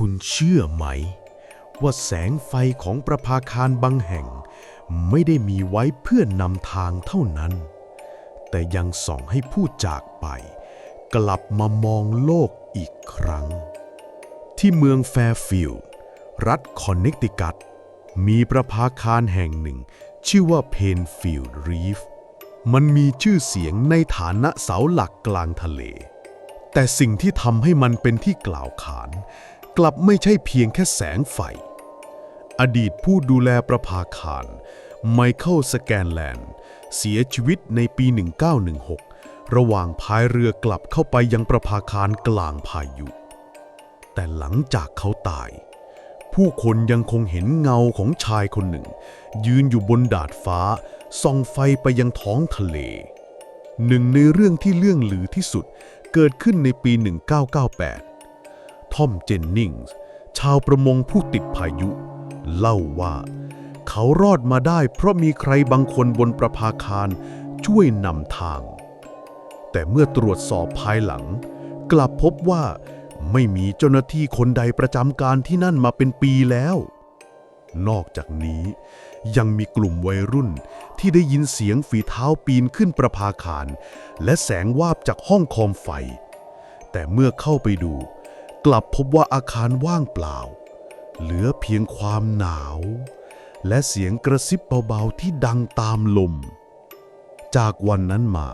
คุณเชื่อไหม ว่าแสงไฟของประภาคารบางแห่ง ไม่ได้มีไว้เพื่อนำทางเท่านั้น แต่ยังส่องให้ผู้จากไป กลับมามองโลกอีกครั้ง ที่เมืองแฟร์ฟิลด์รัฐคอนเนคติคัตมีประภาคารแห่งหนึ่ง ชื่อว่าเพนฟิลด์รีฟมันมีชื่อเสียงในฐานะเสาหลักกลางทะเล แต่สิ่งที่ทำให้มันเป็นที่กล่าวขาน กลับไม่ใช่เพียงแค่แสงไฟ อดีตผู้ดูแลประภาคารไมเคิลสแกนแลนด์เสียชีวิตในปี 1916 ระหว่างพายเรือกลับเข้าไปยังประภาคารกลางพายุ แต่หลังจากเขาตาย ผู้คนยังคงเห็นเงาของชายคนหนึ่ง ยืนอยู่บนดาดฟ้าส่องไฟไปยังท้องทะเล หนึ่งในเรื่องที่เลื่องลือที่สุดเกิดขึ้นในปี 1998 ทอมเจนนิงส์ ชาวประมงผู้ติดพายุ เล่าว่า เขารอดมาได้เพราะมีใครบางคนบนประภาคารช่วยนำทาง แต่เมื่อตรวจสอบภายหลัง กลับพบว่าไม่มีเจ้าหน้าที่คนใดประจำการที่นั่นมาเป็นปีแล้ว นอกจากนี้ยังมีกลุ่มวัยรุ่นที่ได้ยินเสียงฝีเท้าปีนขึ้นประภาคาร และแสงวาบจากห้องโคมไฟ แต่เมื่อเข้าไปดู กลับพบว่าอาคารว่างเปล่า เหลือเพียงความหนาว และเสียงกระซิบเบาๆที่ดังตามลม จากวันนั้นมา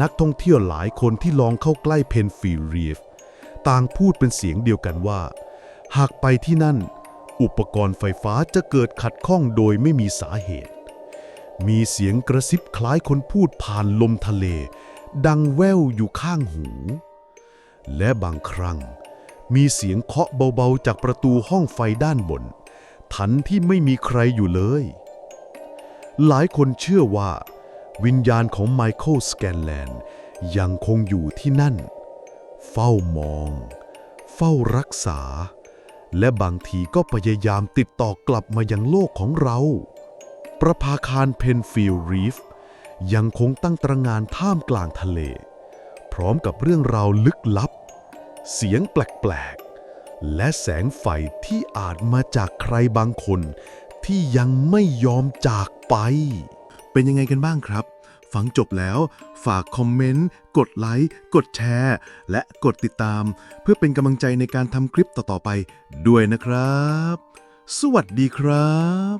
นักท่องเที่ยวหลายคนที่ลองเข้าใกล้เพนฟิรีฟต่างพูดเป็นเสียงเดียวกันว่า หากไปที่นั่น อุปกรณ์ไฟฟ้าจะเกิดขัดข้องโดยไม่มีสาเหตุ มีเสียงกระซิบคล้ายคนพูดผ่านลมทะเล ดังแว่วอยู่ข้างหู และบางครั้ง มีเสียงเคาะเบาๆจากประตูห้องไฟด้านบน ทันที่ไม่มีใครอยู่เลย หลายคนเชื่อว่า วิญญาณของไมเคิลสแกนแลนด์ยังคงอยู่ที่นั่น เฝ้ามอง เฝ้ารักษา และบางทีก็พยายามติดต่อกลับมายังโลกของเรา ประภาคารเพนฟิลรีฟยังคงตั้งตระงานท่ามกลางทะเล พร้อมกับเรื่องราวลึกลับ เสียงแปลกๆ และแสงไฟที่อาจมาจากใครบางคน ที่ยังไม่ยอมจากไป เป็นยังไงกันบ้างครับ ฟังจบแล้ว ฝากคอมเมนต์ กดไลค์ กดแชร์ และกดติดตาม เพื่อเป็นกำลังใจในการทำคลิปต่อๆไปด้วยนะครับ สวัสดีครับ